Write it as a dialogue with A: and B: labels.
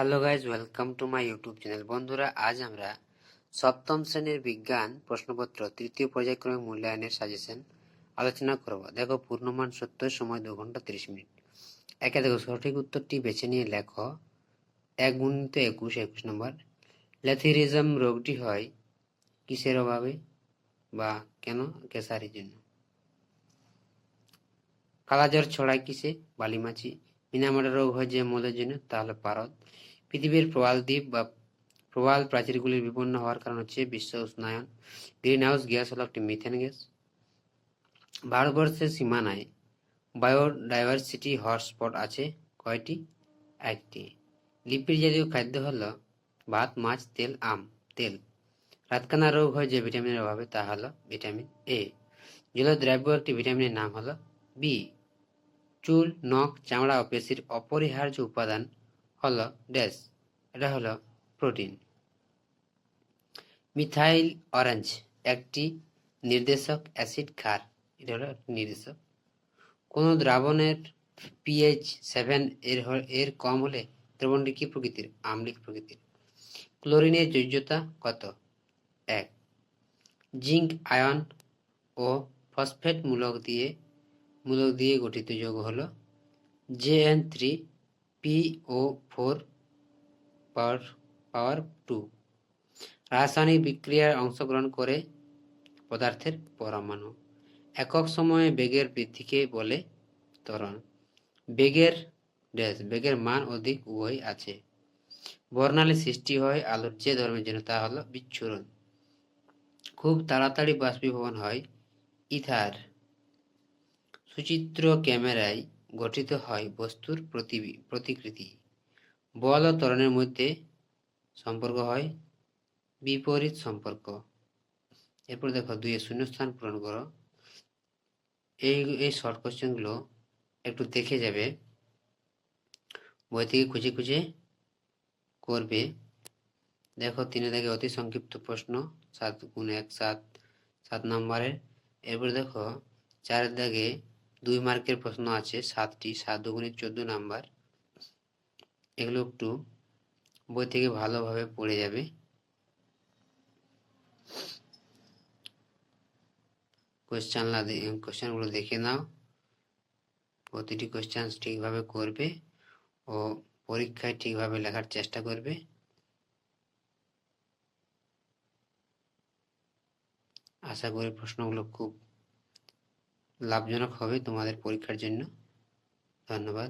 A: Hello guys welcome to my YouTube channel বন্ধুরা, আজ আমরা সপ্তম শ্রেণির বিজ্ঞান প্রশ্নপত্র তৃতীয় পর্যায়ক্রমিক মূল্যায়নের সাজেশন আলোচনা করব। দেখো, পূর্ণমান সত্য সময় দু ঘণ্টা তিরিশ মিনিট। একে দেখো, সঠিক উত্তরটি বেছে নিয়ে লেখো। এক গুণিত একুশ একুশ নম্বর। ল্যাথিরিজম রোগটি হয় কিসের অভাবে বা কেন কেসারির জন্য? কালাজ্বর ছড়ায় কিসে? বালিমাছি। মিনামাটা রোগ হয় যে মদের জন্য, তা তাহলে পারদ। পৃথিবীর প্রবাল দ্বীপ বা প্রবাল প্রাচীরগুলির বিপন্ন হওয়ার কারণ হচ্ছে বিশ্ব উষ্ণায়ন। গ্রিন হাউস গ্যাস হলো একটি মিথেন গ্যাস। ভারতবর্ষের সীমানায় বায়োডাইভার্সিটি হটস্পট আছে কয়টি? একটি। লিপিড জাতীয় খাদ্য হলো ভাত, মাছ, তেল, আম, তেল। রাতকানা রোগ হয় যে ভিটামিনের অভাবে, তা হলো ভিটামিন এ। জলদ্রাব্য একটি ভিটামিনের নাম হলো বি। চুল, নখ, চামড়া ও পেশির অপরিহার্য উপাদান হলো ড্যাশ। এটা হলো প্রোটিন। মিথাইল অরেঞ্জ, একটি নির্দেশক অ্যাসিড ক্ষার। এটা হলো নির্দেশক। কোনো দ্রাবণের পিএইচ সেভেন এর এর কম হলে দ্রবণটি কি প্রকৃতির? আম্লিক প্রকৃতির। ক্লোরিনের যোজ্যতা কত? এক। জিঙ্ক, আয়ন ও ফসফেট মূলক দিয়ে মূলক দিয়ে গঠিত যৌগ হলো JN three P O four power power two রাসায়নিক বিক্রিয়ায় অংশগ্রহণ করে পদার্থের পরমাণু। একক সময়ে বেগের বৃদ্ধিকে বলে ত্বরণ। বেগের ড্যাশ বেগের মান অধিক উভয় আছে। বর্ণালী সৃষ্টি হয় আলোর যে ধর্মের জন্য, তা হলো বিচ্ছুরণ। খুব তাড়াতাড়ি বাষ্পীভবন হয় ইথার। সুচিত্র ক্যামেরায় গঠিত হয় বস্তুর প্রতিকৃতি। বল ও ত্বরণের মধ্যে সম্পর্ক হয় বিপরীত সম্পর্ক। এরপর দেখো দুই শূন্যস্থান পূরণ করো। এই এই শর্ট কোশ্চেনগুলো একটু দেখে যাবে। বই থেকে খুঁজে খুঁজে করবে। দেখো তিনে দাগে অতি সংক্ষিপ্ত প্রশ্ন, সাত গুণ এক, সাত সাত নম্বরের। এরপর দেখো চার দাগে দুই মার্কের প্রশ্ন আছে, সাতটি, সাত দুগুণে চোদ্দ নাম্বার। এগুলো একটু বই থেকে ভালোভাবে পড়ে যাবে। কোয়েশ্চানলা কোয়েশ্চানগুলো দেখে নাও। প্রতিটি কোয়েশ্চান ঠিকভাবে করবে ও পরীক্ষায় ঠিকভাবে লেখার চেষ্টা করবে। আশা করি প্রশ্নগুলো খুব লাভজনক হবে তোমাদের পরীক্ষার জন্য। ধন্যবাদ।